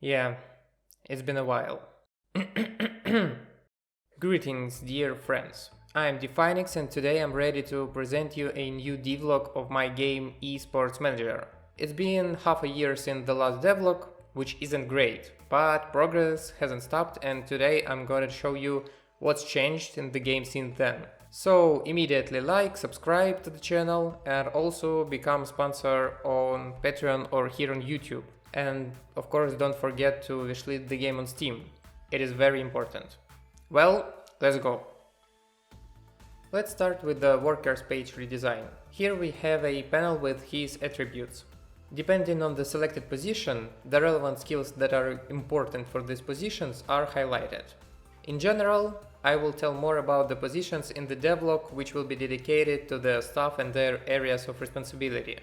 Yeah, it's been a while. Greetings, dear friends. I am Definix and today I'm ready to present you a new devlog of my game Esports Manager. It's been half a year since the last devlog, which isn't great, but progress hasn't stopped and today I'm gonna show you what's changed in the game since then. So immediately like, subscribe to the channel and also become sponsor on Patreon or here on YouTube. And of course don't forget to wishlist the game on Steam. It is very important. Well, let's go. Let's start with the workers page redesign. Here we have a panel with his attributes. Depending on the selected position, the relevant skills that are important for these positions are highlighted. In general, I will tell more about the positions in the devlog which will be dedicated to the staff and their areas of responsibility.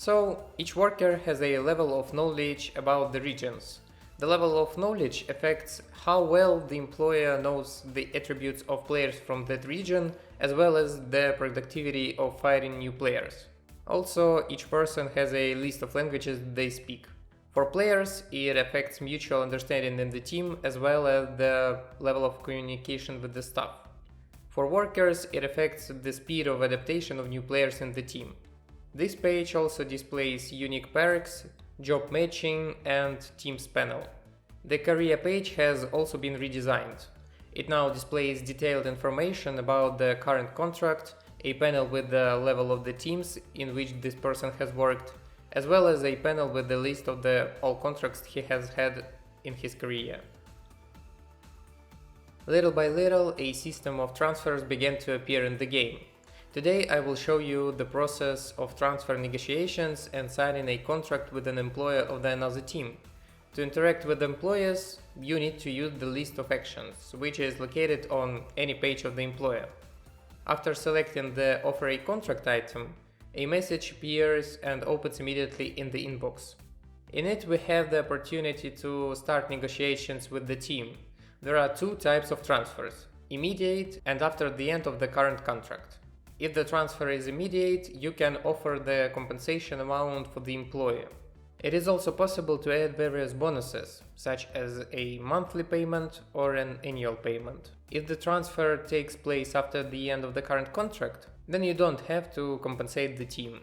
So, each worker has a level of knowledge about the regions. The level of knowledge affects how well the employer knows the attributes of players from that region, as well as the productivity of firing new players. Also, each person has a list of languages they speak. For players, it affects mutual understanding in the team as well as the level of communication with the staff. For workers, it affects the speed of adaptation of new players in the team. This page also displays unique perks, job matching and teams panel. The career page has also been redesigned. It now displays detailed information about the current contract, a panel with the level of the teams in which this person has worked, as well as a panel with the list of the all contracts he has had in his career. Little by little, a system of transfers began to appear in the game. Today I will show you the process of transfer negotiations and signing a contract with an employer of the another team. To interact with employers, you need to use the list of actions, which is located on any page of the employer. After selecting the offer a contract item, a message appears and opens immediately in the inbox. In it we have the opportunity to start negotiations with the team. There are two types of transfers, immediate and after the end of the current contract. If the transfer is immediate, you can offer the compensation amount for the employer. It is also possible to add various bonuses, such as a monthly payment or an annual payment. If the transfer takes place after the end of the current contract, then you don't have to compensate the team.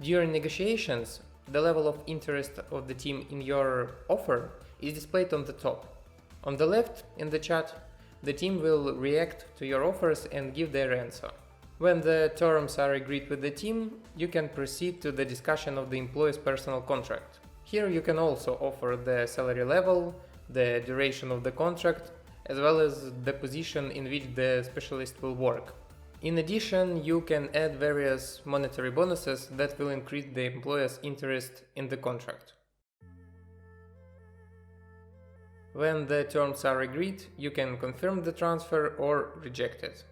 During negotiations, the level of interest of the team in your offer is displayed on the top. On the left, in the chat, the team will react to your offers and give their answer. When the terms are agreed with the team, you can proceed to the discussion of the employee's personal contract. Here you can also offer the salary level, the duration of the contract, as well as the position in which the specialist will work. In addition, you can add various monetary bonuses that will increase the employer's interest in the contract. When the terms are agreed, you can confirm the transfer or reject it.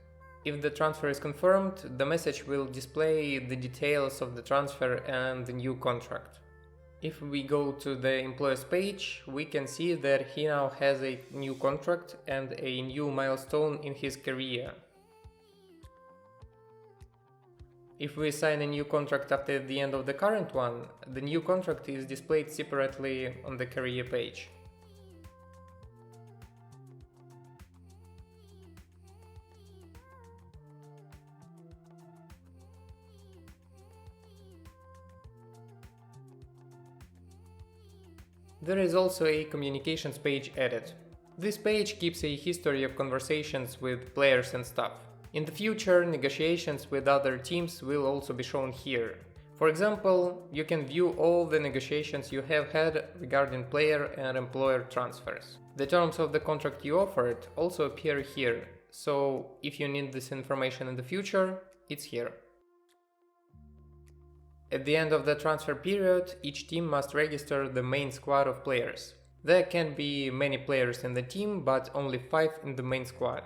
If the transfer is confirmed, the message will display the details of the transfer and the new contract. If we go to the employer's page, we can see that he now has a new contract and a new milestone in his career. If we sign a new contract after the end of the current one, the new contract is displayed separately on the career page. There is also a communications page added. This page keeps a history of conversations with players and staff. In the future, negotiations with other teams will also be shown here. For example, you can view all the negotiations you have had regarding player and employer transfers. The terms of the contract you offered also appear here, so if you need this information in the future, it's here. At the end of the transfer period, each team must register the main squad of players. There can be many players in the team, but only 5 in the main squad.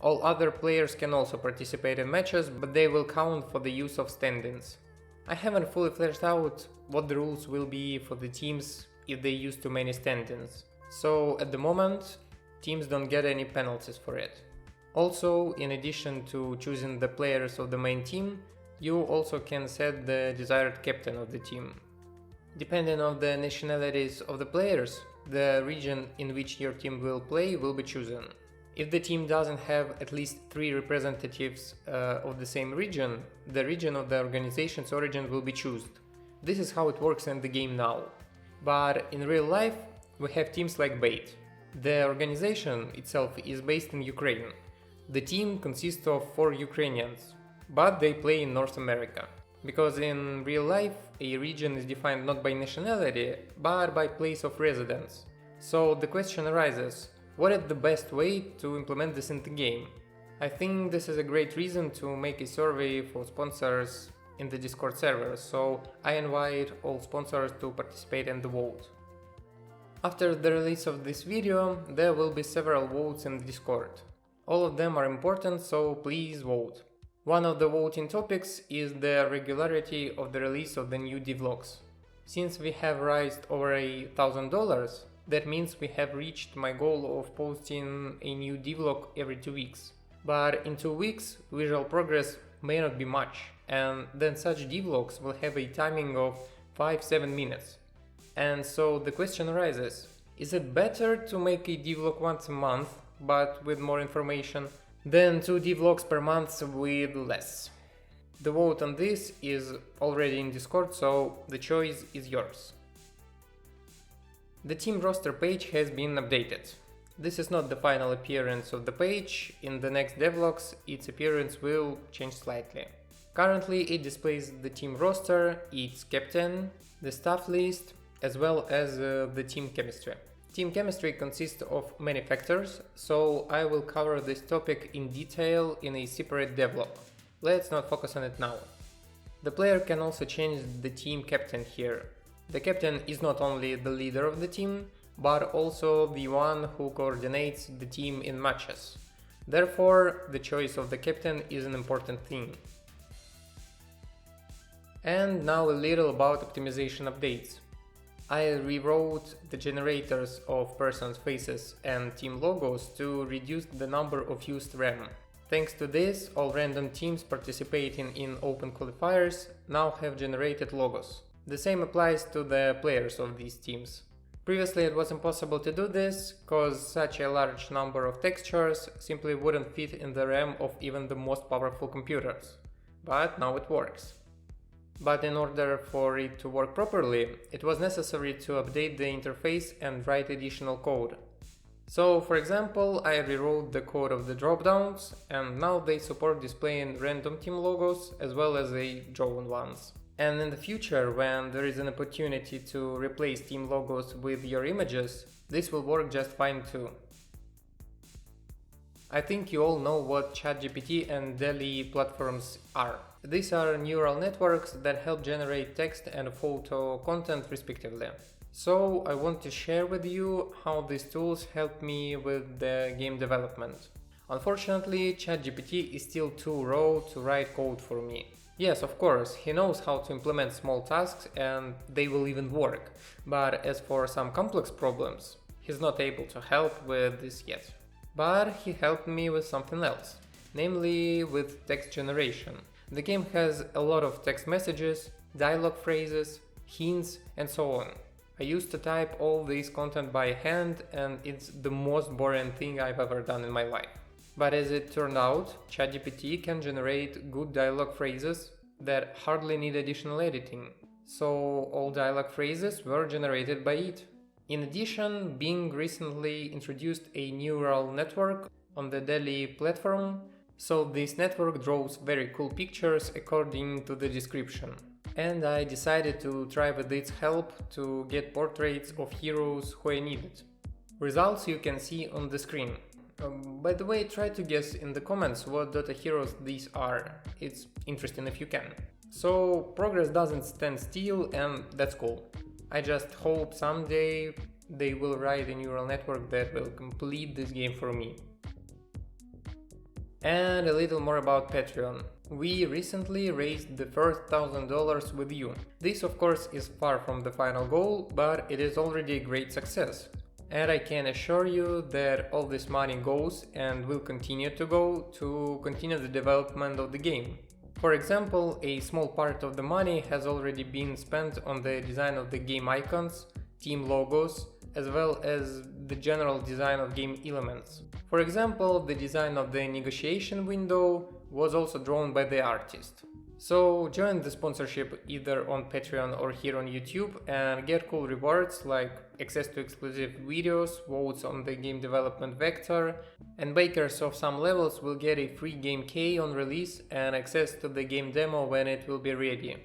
All other players can also participate in matches, but they will count for the use of stand-ins. I haven't fully fleshed out what the rules will be for the teams if they use too many stand-ins. So at the moment, teams don't get any penalties for it. Also, in addition to choosing the players of the main team, you also can set the desired captain of the team. Depending on the nationalities of the players, the region in which your team will play will be chosen. If the team doesn't have at least three representatives uh, of the same region, the region of the organization's origin will be chosen. This is how it works in the game now. But in real life, we have teams like Bait. The organization itself is based in Ukraine. The team consists of four Ukrainians, but they play in North America. Because in real life, a region is defined not by nationality, but by place of residence. So the question arises, what is the best way to implement this in the game? I think this is a great reason to make a survey for sponsors in the Discord server, so I invite all sponsors to participate in the vote. After the release of this video, there will be several votes in the Discord. All of them are important, so please vote. One of the voting topics is the regularity of the release of the new devlogs. Since we have raised over a thousand dollars, that means we have reached my goal of posting a new devlog every two weeks. But in two weeks, visual progress may not be much, and then such devlogs will have a timing of 5-7 minutes. And so the question arises, is it better to make a devlog once a month, but with more information, then 2 devlogs per month with less. The vote on this is already in Discord, so the choice is yours. The team roster page has been updated. This is not the final appearance of the page, in the next devlogs its appearance will change slightly. Currently it displays the team roster, its captain, the staff list, as well as uh, the team chemistry. Team chemistry consists of many factors, so I will cover this topic in detail in a separate devlog. Let's not focus on it now. The player can also change the team captain here. The captain is not only the leader of the team, but also the one who coordinates the team in matches. Therefore, the choice of the captain is an important thing. And now a little about optimization updates. I rewrote the generators of persons' faces and team logos to reduce the number of used RAM. Thanks to this, all random teams participating in open qualifiers now have generated logos. The same applies to the players of these teams. Previously it was impossible to do this, cause such a large number of textures simply wouldn't fit in the RAM of even the most powerful computers. But now it works but in order for it to work properly, it was necessary to update the interface and write additional code. So, for example, I rewrote the code of the dropdowns, and now they support displaying random team logos as well as the drawn ones. And in the future, when there is an opportunity to replace team logos with your images, this will work just fine too. I think you all know what ChatGPT and DALL-E platforms are. These are neural networks that help generate text and photo content respectively. So I want to share with you how these tools help me with the game development. Unfortunately, ChatGPT is still too raw to write code for me. Yes, of course, he knows how to implement small tasks and they will even work, but as for some complex problems, he's not able to help with this yet. But he helped me with something else, namely with text generation. The game has a lot of text messages, dialogue phrases, hints and so on. I used to type all this content by hand and it's the most boring thing I've ever done in my life. But as it turned out, ChatGPT can generate good dialogue phrases that hardly need additional editing. So all dialogue phrases were generated by it. In addition, Bing recently introduced a neural network on the DALL-E platform so this network draws very cool pictures according to the description. And I decided to try with its help to get portraits of heroes who I needed. Results you can see on the screen. Um, by the way, try to guess in the comments what Dota heroes these are. It's interesting if you can. So progress doesn't stand still and that's cool. I just hope someday they will write a neural network that will complete this game for me. And a little more about Patreon. We recently raised the first thousand dollars with you. This of course is far from the final goal, but it is already a great success. And I can assure you that all this money goes and will continue to go to continue the development of the game. For example, a small part of the money has already been spent on the design of the game icons, team logos, as well as the general design of game elements. For example, the design of the negotiation window was also drawn by the artist. So join the sponsorship either on Patreon or here on YouTube and get cool rewards like access to exclusive videos, votes on the game development vector, and bakers of some levels will get a free game key on release and access to the game demo when it will be ready.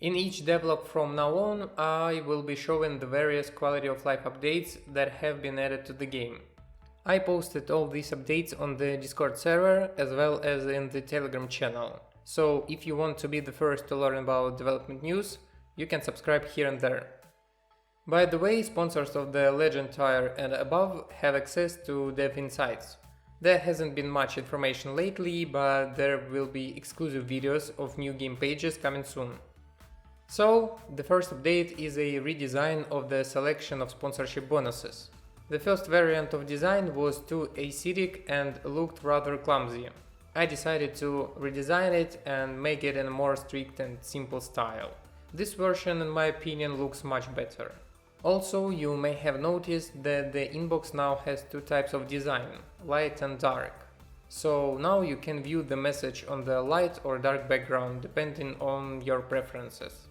In each devlog from now on, I will be showing the various quality of life updates that have been added to the game. I posted all these updates on the Discord server as well as in the Telegram channel. So if you want to be the first to learn about development news, you can subscribe here and there. By the way, sponsors of the Legend tier and above have access to Dev Insights. There hasn't been much information lately, but there will be exclusive videos of new game pages coming soon. So, the first update is a redesign of the selection of sponsorship bonuses. The first variant of design was too acidic and looked rather clumsy. I decided to redesign it and make it in a more strict and simple style. This version in my opinion looks much better. Also, you may have noticed that the inbox now has two types of design, light and dark. So now you can view the message on the light or dark background depending on your preferences.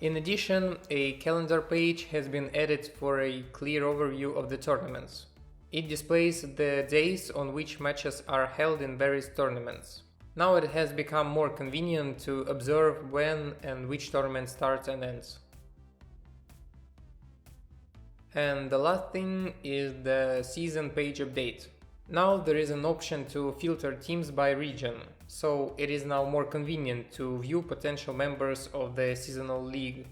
In addition, a calendar page has been added for a clear overview of the tournaments. It displays the days on which matches are held in various tournaments. Now it has become more convenient to observe when and which tournament starts and ends. And the last thing is the season page update. Now there is an option to filter teams by region, so it is now more convenient to view potential members of the seasonal league.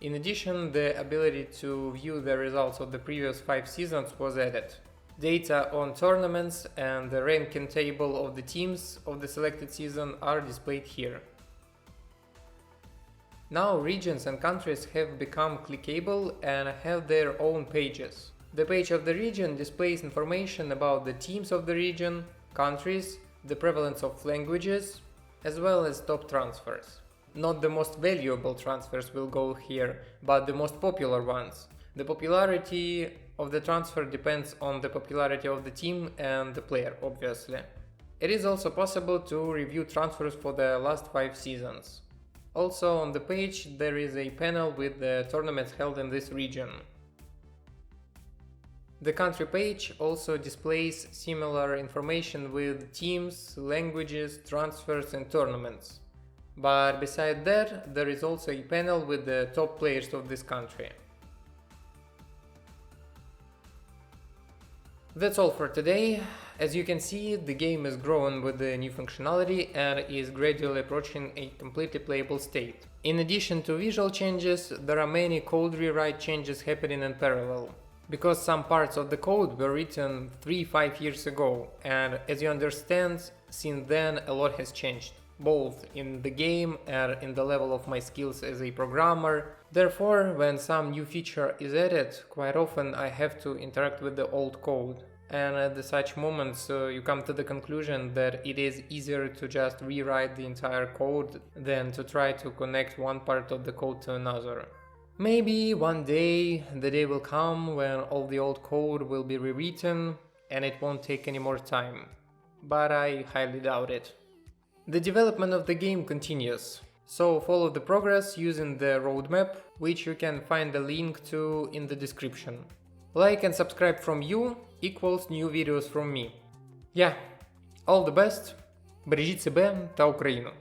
In addition, the ability to view the results of the previous 5 seasons was added. Data on tournaments and the ranking table of the teams of the selected season are displayed here. Now regions and countries have become clickable and have their own pages. The page of the region displays information about the teams of the region, countries, the prevalence of languages, as well as top transfers. Not the most valuable transfers will go here, but the most popular ones. The popularity of the transfer depends on the popularity of the team and the player, obviously. It is also possible to review transfers for the last 5 seasons. Also on the page there is a panel with the tournaments held in this region. The country page also displays similar information with teams, languages, transfers and tournaments. But beside that, there is also a panel with the top players of this country. That's all for today. As you can see, the game is growing with the new functionality and is gradually approaching a completely playable state. In addition to visual changes, there are many code rewrite changes happening in parallel. Because some parts of the code were written 3-5 years ago, and as you understand, since then a lot has changed, both in the game and in the level of my skills as a programmer. Therefore, when some new feature is added, quite often I have to interact with the old code and at such moments uh, you come to the conclusion that it is easier to just rewrite the entire code than to try to connect one part of the code to another. Maybe one day the day will come when all the old code will be rewritten and it won't take any more time, but I highly doubt it. The development of the game continues, so follow the progress using the roadmap, which you can find the link to in the description. Like and subscribe from you equals new videos from me. Yeah, all the best, бережіть себе та Україну!